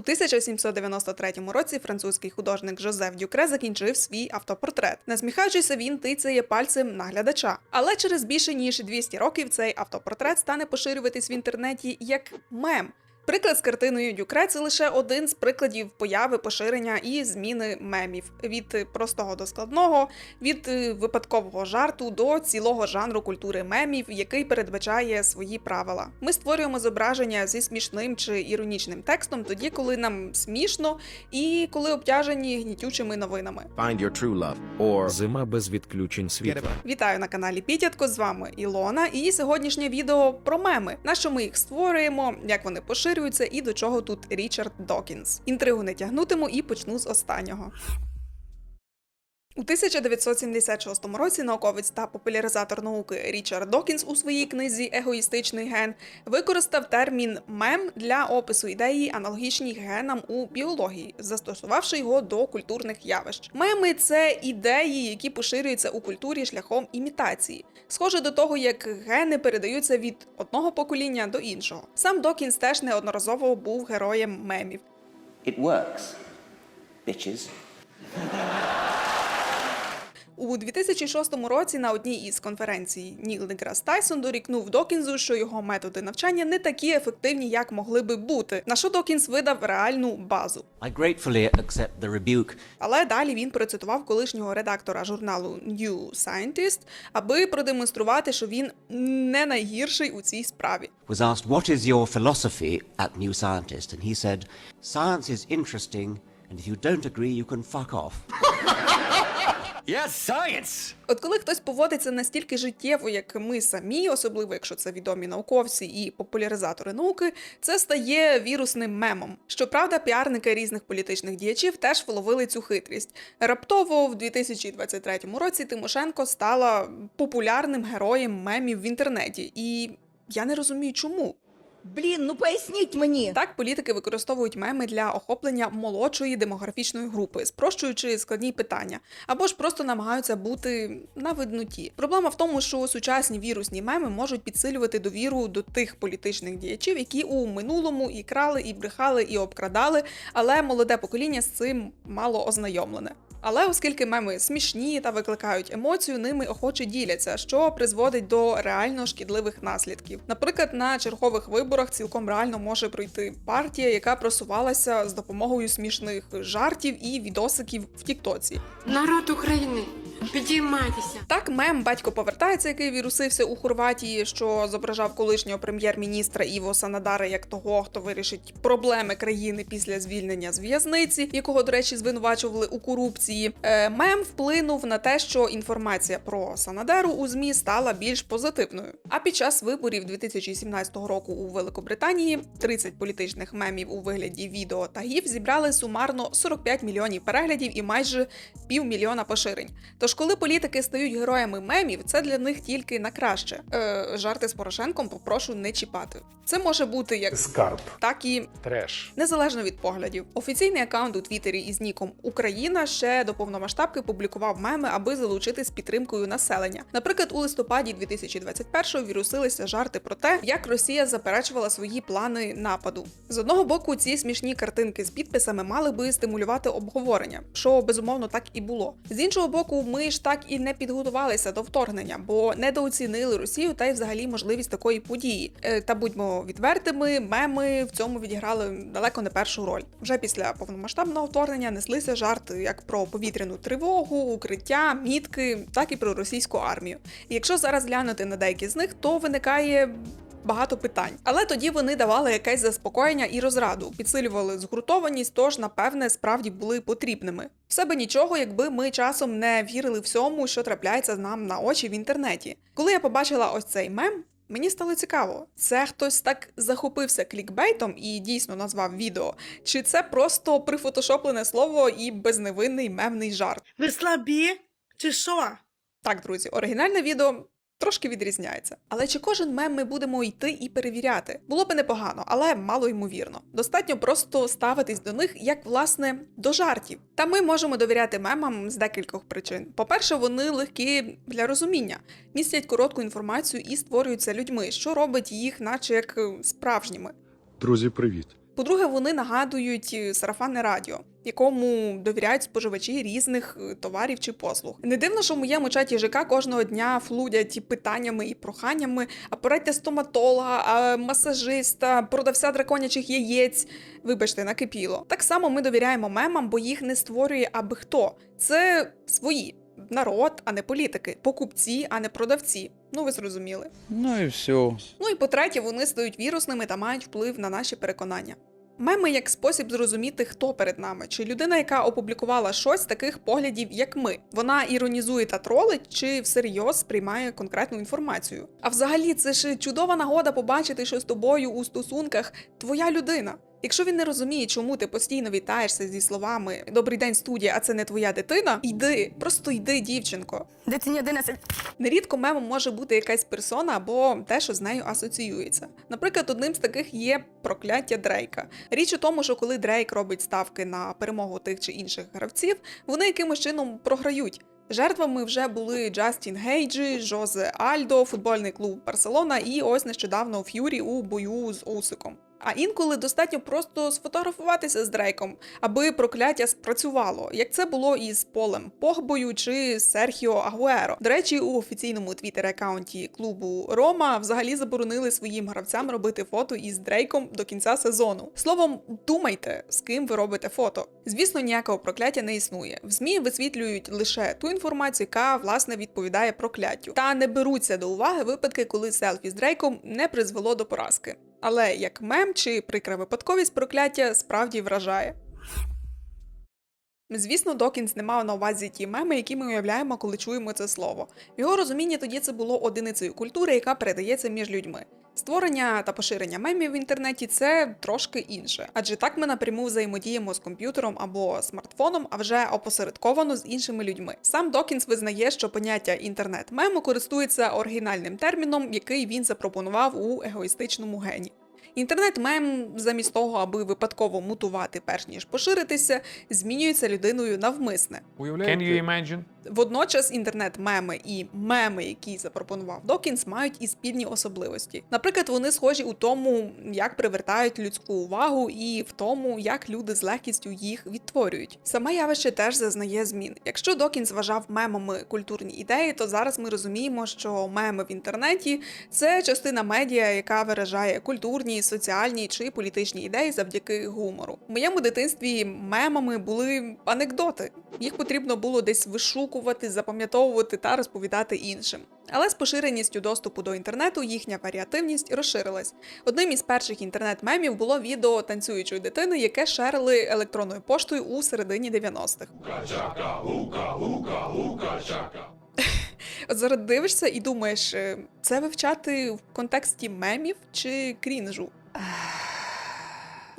У 1793 році французький художник Жозеф Дюкре закінчив свій автопортрет. Насміхаючися, він тицяє пальцем на глядача. Але через більше ніж 200 років цей автопортрет стане поширюватись в інтернеті як мем. Приклад з картиною Дюкре це лише один з прикладів появи, поширення і зміни мемів від е, простого до складного, від е, випадкового жарту до цілого жанру культури мемів, який передбачає свої правила. Ми створюємо зображення зі смішним чи іронічним текстом тоді, коли нам смішно і коли обтяжені гнітючими новинами. Find your true love or Зима без відключень світла. Вітаю на каналі Пітятко. З вами Ілона. І сьогоднішнє відео про меми. На що ми їх створюємо, як вони поширюються і до чого тут Річард Докінс. Інтригу не тягнутиму і почну з останнього. У 1976 році науковець та популяризатор науки Річард Докінс у своїй книзі Егоїстичний ген використав термін мем для опису ідеї, аналогічні генам у біології, застосувавши його до культурних явищ. Меми це ідеї, які поширюються у культурі шляхом імітації, схоже до того, як гени передаються від одного покоління до іншого. Сам Докінс теж неодноразово був героєм мемів. It works. Bitches. У 2006 році на одній із конференцій Ніл Деграс Тайсон дорікнув Докінзу, що його методи навчання не такі ефективні, як могли би бути. На що Докінз видав реальну базу. Але далі він процитував колишнього редактора журналу New Scientist, аби продемонструвати, що він не найгірший у цій справі. Was asked, What is your philosophy at New Scientist? And he said, Science is interesting, and if you don't agree, you can fuck off. yes, science. От коли хтось поводиться настільки життєво, як ми самі, особливо якщо це відомі науковці і популяризатори науки, це стає вірусним мемом. Щоправда, піарники різних політичних діячів теж вловили цю хитрість. Раптово в 2023 році Тимошенко стала популярним героєм мемів в інтернеті, і я не розумію, чому. Блін, ну поясніть мені. Так, політики використовують меми для охоплення молодшої демографічної групи, спрощуючи складні питання, або ж просто намагаються бути на видноті. Проблема в тому, що сучасні вірусні меми можуть підсилювати довіру до тих політичних діячів, які у минулому і крали, і брехали, і обкрадали, але молоде покоління з цим мало ознайомлене. Але оскільки меми смішні та викликають емоцію, ними охоче діляться, що призводить до реально шкідливих наслідків. Наприклад, на чергових виборах цілком реально може пройти партія, яка просувалася з допомогою смішних жартів і відосиків в Тіктоці. Народ України, підіймайтеся. Так, мем батько повертається, який вірусився у Хорватії, що зображав колишнього прем'єр-міністра Іво Санадара як того, хто вирішить проблеми країни після звільнення з в'язниці, якого, до речі, звинувачували у корупції. Е, мем вплинув на те, що інформація про Санадеру у змі стала більш позитивною. А під час виборів 2017 року у Великобританії 30 політичних мемів у вигляді відео та гіф зібрали сумарно 45 мільйонів переглядів і майже півмільйона поширень. Тож, коли політики стають героями мемів, це для них тільки на краще. Е, жарти з Порошенком попрошу не чіпати. Це може бути як Скарб, так і треш. Незалежно від поглядів, офіційний аккаунт у Твіттері із ніком Україна ще до повномасштабки публікував меми, аби залучити з підтримкою населення. Наприклад, у листопаді 2021-го вірусилися жарти про те, як Росія заперечувала свої плани нападу. З одного боку, ці смішні картинки з підписами мали би стимулювати обговорення, що безумовно так і було. З іншого боку, ми ж так і не підготувалися до вторгнення, бо недооцінили Росію та й взагалі можливість такої події. Е, Та будьмо відвертими, меми в цьому відіграли далеко не першу роль. Вже після повномасштабного вторгнення неслися жарти як про повітряну тривогу, укриття, мітки, так і про російську армію. І якщо зараз глянути на деякі з них, то виникає. Багато питань, але тоді вони давали якесь заспокоєння і розраду, підсилювали згуртованість, тож напевне справді були потрібними. Все би нічого, якби ми часом не вірили всьому, що трапляється нам на очі в інтернеті. Коли я побачила ось цей мем, мені стало цікаво, це хтось так захопився клікбейтом і дійсно назвав відео, чи це просто прифотошоплене слово і безневинний мемний жарт. Ви слабі? Чи що? Так, друзі, оригінальне відео. Трошки відрізняється. Але чи кожен мем ми будемо йти і перевіряти? Було би непогано, але мало ймовірно. Достатньо просто ставитись до них як власне до жартів. Та ми можемо довіряти мемам з декількох причин. По-перше, вони легкі для розуміння, містять коротку інформацію і створюються людьми, що робить їх, наче як е, справжніми. Друзі, привіт. По-друге, вони нагадують е, сарафанне радіо, якому довіряють споживачі різних е, товарів чи послуг. Не дивно, що в моєму чаті ЖК кожного дня флудять і питаннями і проханнями, а порадьте стоматолога, а масажиста, продавця драконячих яєць. Вибачте, накипіло. Так само ми довіряємо мемам, бо їх не створює аби хто. Це свої. Народ, а не політики, покупці, а не продавці. Ну ви зрозуміли. Ну і все. Ну і по-третє, вони стають вірусними та мають вплив на наші переконання. Меми як спосіб зрозуміти, хто перед нами, чи людина, яка опублікувала щось таких поглядів, як ми. Вона іронізує та тролить, чи всерйоз сприймає конкретну інформацію. А взагалі, це ж чудова нагода побачити, що з тобою у стосунках твоя людина. Якщо він не розуміє, чому ти постійно вітаєшся зі словами Добрий день, студія, а це не твоя дитина, йди, просто йди, дівчинко. Дитині 11. Нерідко мемом може бути якась персона або те, що з нею асоціюється. Наприклад, одним з таких є прокляття Дрейка. Річ у тому, що коли Дрейк робить ставки на перемогу тих чи інших гравців, вони якимось чином програють. Жертвами вже були Джастін Гейджі, Жозе Альдо, футбольний клуб Барселона і ось нещодавно Ф'юрі у бою з Усиком. А інколи достатньо просто сфотографуватися з Дрейком, аби прокляття спрацювало, як це було із Полем Погбою чи Серхіо Агуеро. До речі, у офіційному твіттер-аккаунті клубу Рома взагалі заборонили своїм гравцям робити фото із Дрейком до кінця сезону. Словом, думайте, з ким ви робите фото. Звісно, ніякого прокляття не існує. В ЗМІ висвітлюють лише ту інформацію, яка власне відповідає прокляттю, та не беруться до уваги випадки, коли селфі з Дрейком не призвело до поразки. Але як мем чи прикра випадковість прокляття справді вражає. Звісно, Докінс не мав на увазі ті меми, які ми уявляємо, коли чуємо це слово. В його розумінні тоді це було одиницею культури, яка передається між людьми. Створення та поширення мемів в інтернеті це трошки інше, адже так ми напряму взаємодіємо з комп'ютером або смартфоном, а вже опосередковано з іншими людьми. Сам Докінс визнає, що поняття інтернет-мему користується оригінальним терміном, який він запропонував у егоїстичному гені. Інтернет-мем, замість того, аби випадково мутувати перш ніж поширитися, змінюється людиною навмисне. Can you imagine? Водночас інтернет-меми і меми, які запропонував Докінс, мають і спільні особливості. Наприклад, вони схожі у тому, як привертають людську увагу, і в тому, як люди з легкістю їх відтворюють. Саме явище теж зазнає змін. Якщо Докінс вважав мемами культурні ідеї, то зараз ми розуміємо, що меми в інтернеті це частина медіа, яка виражає культурні, соціальні чи політичні ідеї завдяки гумору. В моєму дитинстві мемами були анекдоти. Їх потрібно було десь вишукувати, запам'ятовувати та розповідати іншим. Але з поширеністю доступу до інтернету їхня варіативність розширилась. Одним із перших інтернет-мемів було відео танцюючої дитини, яке шерили електронною поштою у середині 90-х. От зараз дивишся і думаєш, е, це вивчати в контексті мемів чи крінжу?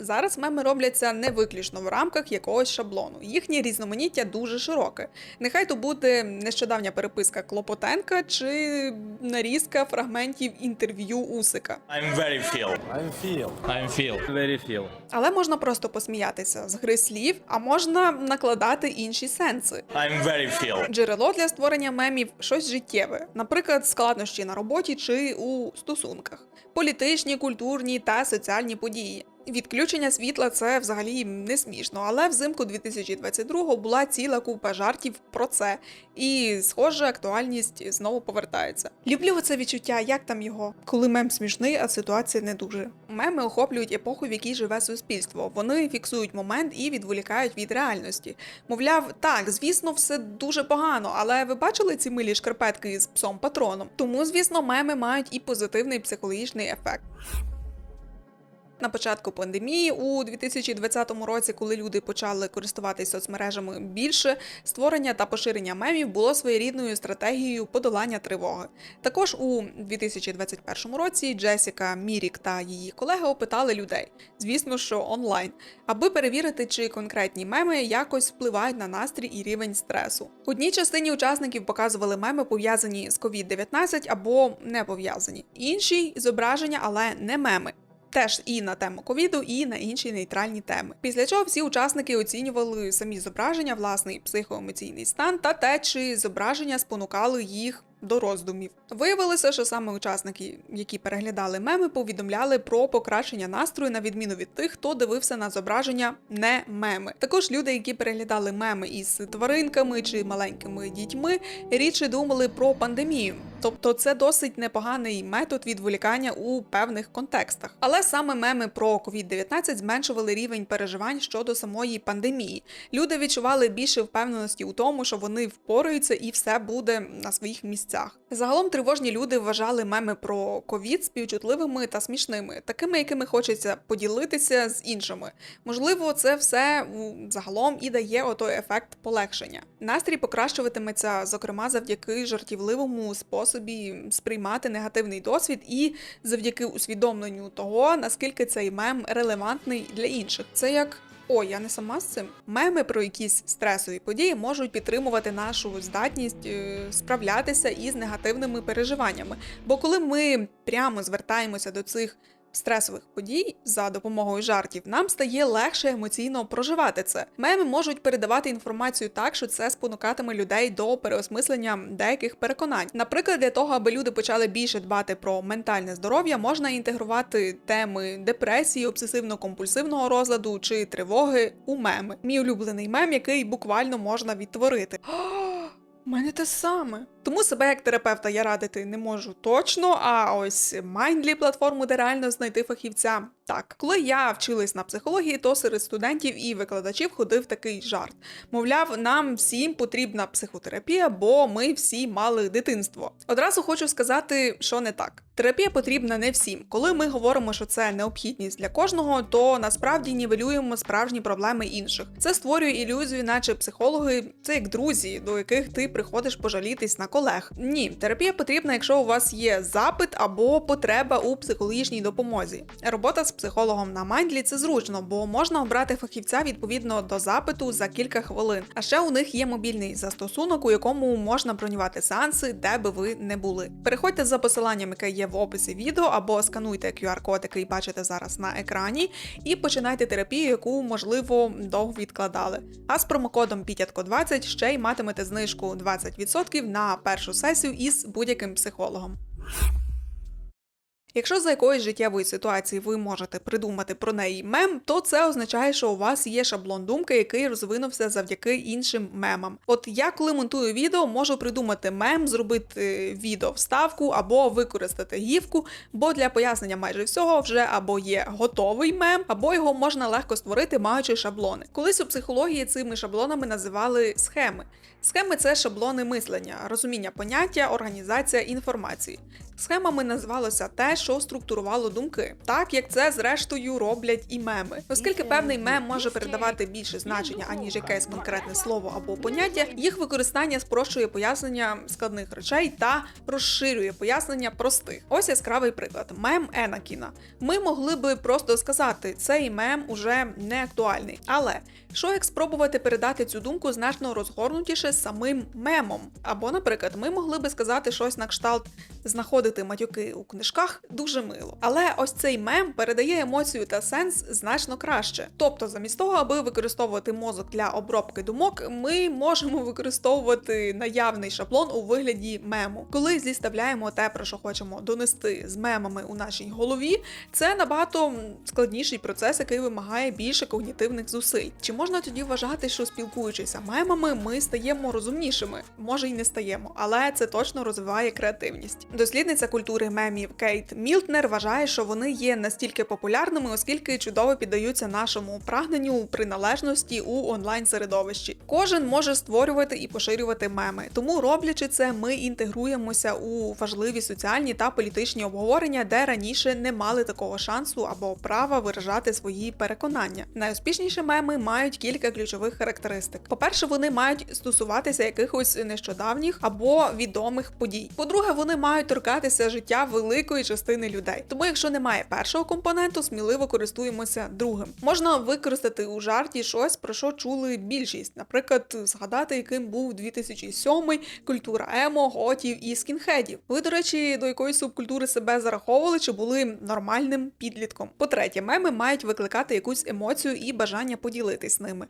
Зараз меми робляться не виключно в рамках якогось шаблону. Їхнє різноманіття дуже широке. Нехай то буде нещодавня переписка Клопотенка чи нарізка фрагментів інтерв'ю Усика. I'm very feel. I'm feel. I'm feel. Very feel. Але можна просто посміятися з гри слів, а можна накладати інші сенси. I'm very feel. Джерело для створення мемів щось життєве, наприклад, складнощі на роботі чи у стосунках, політичні, культурні та соціальні події. Відключення світла це взагалі не смішно, але взимку 2022 була ціла купа жартів про це, і схоже, актуальність знову повертається. Люблю оце відчуття, як там його, коли мем смішний, а ситуація не дуже. Меми охоплюють епоху, в якій живе суспільство. Вони фіксують момент і відволікають від реальності. Мовляв, так, звісно, все дуже погано, але ви бачили ці милі шкарпетки з псом патроном? Тому, звісно, меми мають і позитивний психологічний ефект. На початку пандемії у 2020 році, коли люди почали користуватися соцмережами більше, створення та поширення мемів було своєрідною стратегією подолання тривоги. Також у 2021 році Джесіка Мірік та її колеги опитали людей, звісно, що онлайн, аби перевірити, чи конкретні меми якось впливають на настрій і рівень стресу. Одній частині учасників показували меми пов'язані з COVID-19 або не пов'язані, іншій зображення, але не меми. Теж і на тему ковіду, і на інші нейтральні теми. Після чого всі учасники оцінювали самі зображення, власний психоемоційний стан та те, чи зображення спонукали їх до роздумів. Виявилося, що саме учасники, які переглядали меми, повідомляли про покращення настрою на відміну від тих, хто дивився на зображення не меми. Також люди, які переглядали меми із тваринками чи маленькими дітьми, рідше думали про пандемію. Тобто це досить непоганий метод відволікання у певних контекстах. Але саме меми про COVID-19 зменшували рівень переживань щодо самої пандемії. Люди відчували більше впевненості у тому, що вони впораються і все буде на своїх місцях. Загалом тривожні люди вважали меми про ковід співчутливими та смішними, такими, якими хочеться поділитися з іншими. Можливо, це все загалом і дає отой ефект полегшення. Настрій покращуватиметься, зокрема, завдяки жартівливому способі сприймати негативний досвід і завдяки усвідомленню того, наскільки цей мем релевантний для інших. Це як. О, я не сама з цим. Меми про якісь стресові події можуть підтримувати нашу здатність е, справлятися із негативними переживаннями. Бо коли ми прямо звертаємося до цих стресових подій за допомогою жартів, нам стає легше емоційно проживати це. Меми можуть передавати інформацію так, що це спонукатиме людей до переосмислення деяких переконань. Наприклад, для того, аби люди почали більше дбати про ментальне здоров'я, можна інтегрувати теми депресії, обсесивно-компульсивного розладу чи тривоги у меми. Мій улюблений мем, який буквально можна відтворити. У мене те саме. Тому себе як терапевта я радити не можу точно. А ось Mindly платформу, де реально знайти фахівця. Так, коли я вчилась на психології, то серед студентів і викладачів ходив такий жарт. Мовляв, нам всім потрібна психотерапія, бо ми всі мали дитинство. Одразу хочу сказати, що не так. Терапія потрібна не всім. Коли ми говоримо, що це необхідність для кожного, то насправді нівелюємо справжні проблеми інших. Це створює ілюзію, наче психологи це як друзі, до яких ти приходиш пожалітись на колег. Ні, терапія потрібна, якщо у вас є запит або потреба у психологічній допомозі. Робота з психологом на Майндлі це зручно, бо можна обрати фахівця відповідно до запиту за кілька хвилин. А ще у них є мобільний застосунок, у якому можна бронювати сеанси, де би ви не були. Переходьте за посиланням, яке є в описі відео, або скануйте QR-код, який бачите зараз на екрані, і починайте терапію, яку можливо довго відкладали. А з промокодом PITятко20 ще й матимете знижку 20% на першу сесію із будь-яким психологом. Якщо за якоїсь життєвої ситуації ви можете придумати про неї мем, то це означає, що у вас є шаблон думки, який розвинувся завдяки іншим мемам. От я, коли монтую відео, можу придумати мем, зробити відео вставку або використати гівку, бо для пояснення майже всього вже або є готовий мем, або його можна легко створити, маючи шаблони. Колись у психології цими шаблонами називали схеми. Схеми це шаблони мислення, розуміння поняття, організація інформації. Схемами називалося те, що структурувало думки, так як це зрештою роблять і меми. Оскільки певний мем може передавати більше значення, аніж якесь конкретне слово або поняття, їх використання спрощує пояснення складних речей та розширює пояснення простих. Ось яскравий приклад: мем Енакіна. Ми могли би просто сказати, цей мем уже не актуальний. Але що як спробувати передати цю думку значно розгорнутіше самим мемом? Або, наприклад, ми могли би сказати щось на кшталт знаходити матюки у книжках дуже мило. Але ось цей мем передає емоцію та сенс значно краще. Тобто, замість того, аби використовувати мозок для обробки думок, ми можемо використовувати наявний шаблон у вигляді мему. Коли зіставляємо те, про що хочемо донести з мемами у нашій голові, це набагато складніший процес, який вимагає більше когнітивних зусиль. Чи можна тоді вважати, що спілкуючися мемами, ми стаємо розумнішими? Може й не стаємо, але це точно розвиває креативність. Дослідниця культури мемів Кейт Мілтнер вважає, що вони є настільки популярними, оскільки чудово піддаються нашому прагненню приналежності у онлайн середовищі. Кожен може створювати і поширювати меми, тому роблячи це, ми інтегруємося у важливі соціальні та політичні обговорення, де раніше не мали такого шансу або права виражати свої переконання. Найуспішніші меми мають кілька ключових характеристик. По-перше, вони мають стосуватися якихось нещодавніх або відомих подій. По-друге, вони мають торкатися життя великої частини людей. Тому, якщо немає першого компоненту, сміливо користуємося другим. Можна використати у жарті щось, про що чули більшість, наприклад, згадати, яким був 2007 культура емо, готів і скінхедів. Ви, до речі, до якої субкультури себе зараховували чи були нормальним підлітком. По-третє, меми мають викликати якусь емоцію і бажання поділитись ними.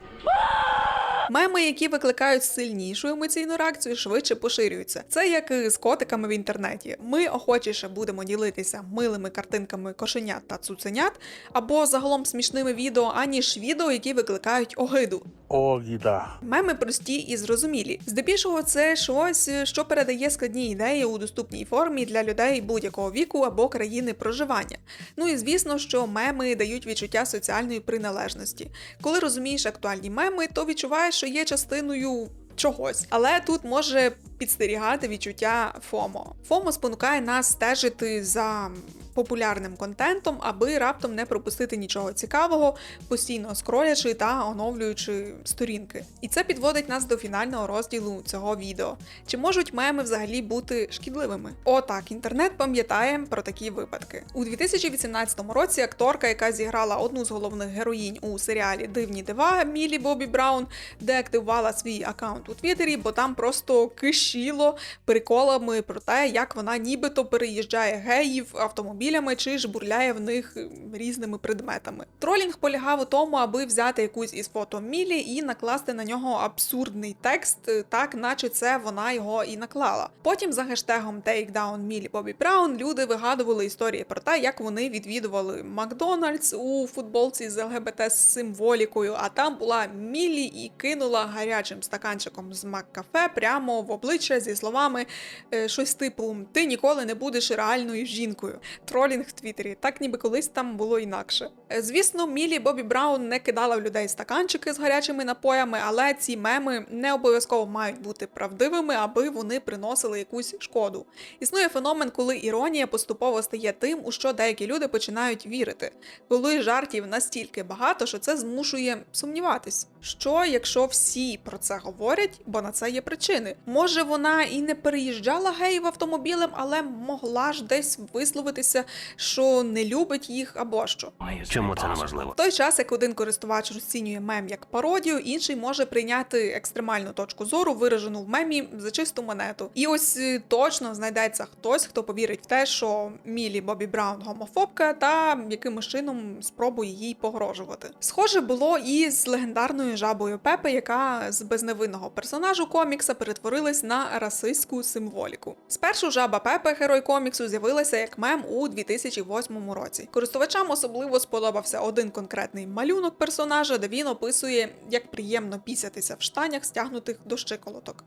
Меми, які викликають сильнішу емоційну реакцію, швидше поширюються. Це як і з котиками в інтернеті. Ми охочіше будемо ділитися милими картинками кошенят та цуценят, або загалом смішними відео, аніж відео, які викликають огиду. Огида. Меми прості і зрозумілі. Здебільшого це щось, що передає складні ідеї у доступній формі для людей будь-якого віку або країни проживання. Ну і звісно, що меми дають відчуття соціальної приналежності. Коли розумієш актуальні меми, то відчуваєш, що є частиною. Чогось, але тут може підстерігати відчуття ФОМО. ФОМО спонукає нас стежити за популярним контентом, аби раптом не пропустити нічого цікавого, постійно скролячи та оновлюючи сторінки. І це підводить нас до фінального розділу цього відео. Чи можуть меми взагалі бути шкідливими? Отак, інтернет пам'ятає про такі випадки. У 2018 році акторка, яка зіграла одну з головних героїнь у серіалі Дивні дива Мілі Бобі Браун, деактивувала свій аккаунт у Твіттері, бо там просто кишіло приколами про те, як вона нібито переїжджає геїв автомобілями чи жбурляє в них різними предметами. Тролінг полягав у тому, аби взяти якусь із фото Мілі і накласти на нього абсурдний текст, е, так наче це вона його і наклала. Потім за хештегом Takedown Мілі Бобі Браун люди вигадували історії про те, як вони відвідували Макдональдс у футболці з ЛГБТ символікою, а там була Мілі і кинула гарячим стаканчиком з Маккафе прямо в обличчя зі словами е, щось типу Ти ніколи не будеш реальною жінкою. Тролінг в Твіттері, так ніби колись там було інакше. Е, Звісно, Мілі Бобі Браун не кидала в людей стаканчики з гарячими напоями, але ці меми не обов'язково мають бути правдивими, аби вони приносили якусь шкоду. Існує феномен, коли іронія поступово стає тим, у що деякі люди починають вірити, коли жартів настільки багато, що це змушує сумніватись. Що якщо всі про це говорять, бо на це є причини? Може вона і не переїжджала геїв автомобілем, але могла ж десь висловитися, що не любить їх або що. Чому це неможливо? В той час, як один користувач розцінює мем як пародію, інший може прийняти екстремальну точку зору, виражену в мемі за чисту монету. І ось е, точно знайдеться хтось, хто повірить в те, що Мілі Бобі Браун гомофобка, та якимось чином спробує їй погрожувати. Схоже було і з легендарною жабою Пепе, яка з безневинного персонажу комікса перетворилась на расистську символіку. Спершу жаба Пепе, герой коміксу, з'явилася як мем у 2008 році. Користувачам особливо сподобався один конкретний малюнок персонажа, де він описує, як приємно пісятися в штанях, стягнутих до щиколоток.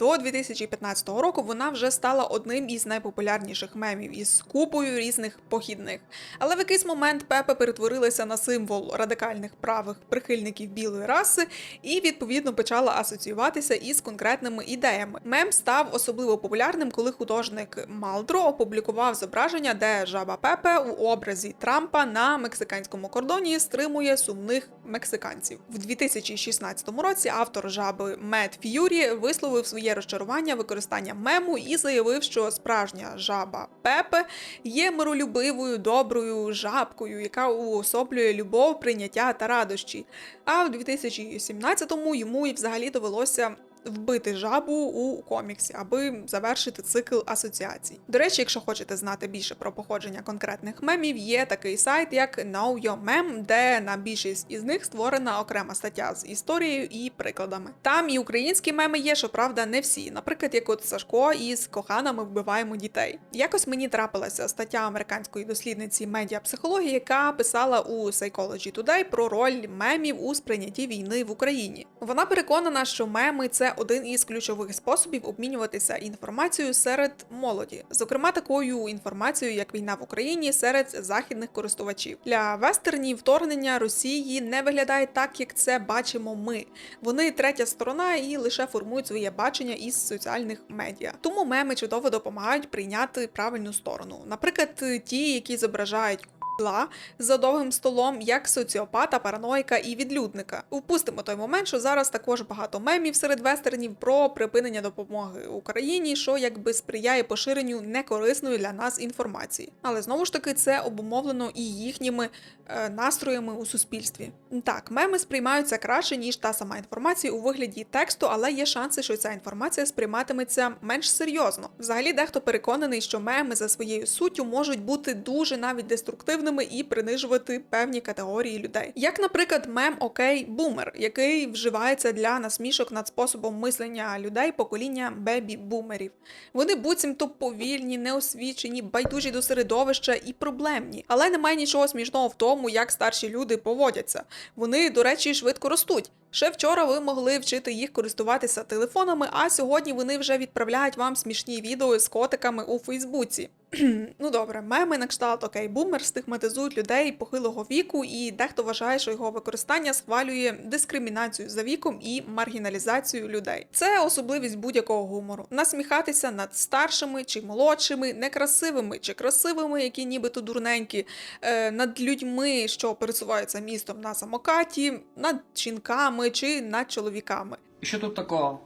До 2015 року вона вже стала одним із найпопулярніших мемів із купою різних похідних. Але в якийсь момент Пепе перетворилася на символ радикальних правих прихильників білої раси і відповідно почала асоціюватися із конкретними ідеями. Мем став особливо популярним, коли художник Малдро опублікував зображення, де жаба Пепе у образі Трампа на мексиканському кордоні стримує сумних мексиканців. В 2016 році автор жаби Мед Ф'юрі висловив своє розчарування використання мему і заявив, що справжня жаба Пепе є миролюбивою, доброю жабкою, яка уособлює любов, прийняття та радощі. А в 2017-му йому і взагалі довелося вбити жабу у коміксі, аби завершити цикл асоціацій. До речі, якщо хочете знати більше про походження конкретних мемів, є такий сайт, як Know Your Mem, де на більшість із них створена окрема стаття з історією і прикладами. Там і українські меми є, щоправда, не всі. Наприклад, як от Сашко із кохана ми вбиваємо дітей. Якось мені трапилася стаття американської дослідниці медіапсихології, яка писала у Psychology Today про роль мемів у сприйнятті війни в Україні. Вона переконана, що меми це один із ключових способів обмінюватися інформацією серед молоді, зокрема такою інформацією, як війна в Україні серед західних користувачів. Для вестернів вторгнення Росії не виглядає так, як це бачимо ми. Вони третя сторона і лише формують своє бачення із соціальних медіа. Тому меми чудово допомагають прийняти правильну сторону. Наприклад, ті, які зображають Ла за довгим столом як соціопата, параноїка і відлюдника. Упустимо той момент, що зараз також багато мемів серед вестернів про припинення допомоги Україні, що якби сприяє поширенню некорисної для нас інформації. Але знову ж таки це обумовлено і їхніми е, настроями у суспільстві. Так, меми сприймаються краще ніж та сама інформація у вигляді тексту, але є шанси, що ця інформація сприйматиметься менш серйозно. Взагалі, дехто переконаний, що меми за своєю суттю можуть бути дуже навіть деструктивними негативними і принижувати певні категорії людей. Як, наприклад, мем Окей Бумер, який вживається для насмішок над способом мислення людей покоління бебі-бумерів. Вони буцімто повільні, неосвічені, байдужі до середовища і проблемні. Але немає нічого смішного в тому, як старші люди поводяться. Вони, до речі, швидко ростуть. Ще вчора ви могли вчити їх користуватися телефонами, а сьогодні вони вже відправляють вам смішні відео з котиками у Фейсбуці. ну добре, меми на кшталт окей, бумер стигматизують людей похилого віку, і дехто вважає, що його використання схвалює дискримінацію за віком і маргіналізацію людей. Це особливість будь-якого гумору: насміхатися над старшими чи молодшими, некрасивими чи красивими, які нібито дурненькі, е, над людьми, що пересуваються містом на самокаті, над жінками чи над чоловіками. Що тут такого?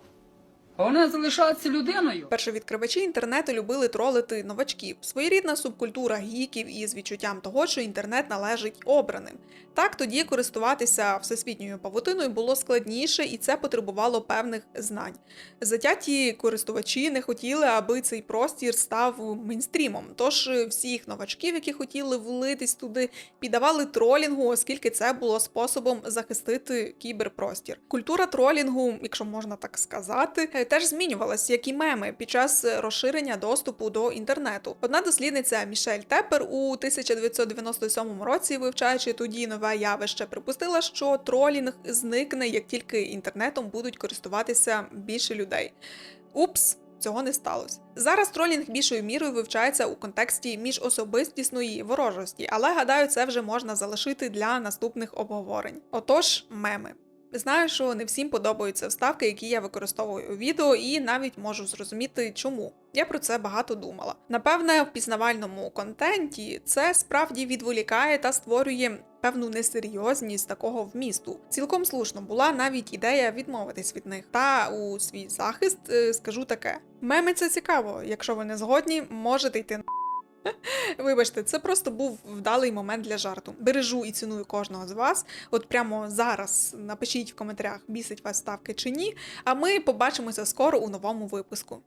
Вона залишається людиною. Першовідкривачі інтернету любили тролити новачків. Своєрідна субкультура гіків із відчуттям того, що інтернет належить обраним. Так тоді користуватися всесвітньою павутиною було складніше, і це потребувало певних знань. Затяті користувачі не хотіли, аби цей простір став мейнстрімом. Тож всіх новачків, які хотіли влитись туди, піддавали тролінгу, оскільки це було способом захистити кіберпростір. Культура тролінгу, якщо можна так сказати, теж змінювалась, як і меми під час розширення доступу до інтернету. Одна дослідниця Мішель Тепер у 1997 році, вивчаючи тоді нове явище, припустила, що тролінг зникне, як тільки інтернетом будуть користуватися більше людей. Упс. Цього не сталося. Зараз тролінг більшою мірою вивчається у контексті міжособистісної ворожості, але гадаю, це вже можна залишити для наступних обговорень. Отож, меми. Знаю, що не всім подобаються вставки, які я використовую у відео, і навіть можу зрозуміти, чому. Я про це багато думала. Напевне, в пізнавальному контенті це справді відволікає та створює певну несерйозність такого вмісту. Цілком слушно була навіть ідея відмовитись від них. Та у свій захист е, скажу таке: меми це цікаво. Якщо ви не згодні, можете йти на. Вибачте, це просто був вдалий момент для жарту. Бережу і ціную кожного з вас. От прямо зараз напишіть в коментарях, бісить вас ставки чи ні. А ми побачимося скоро у новому випуску.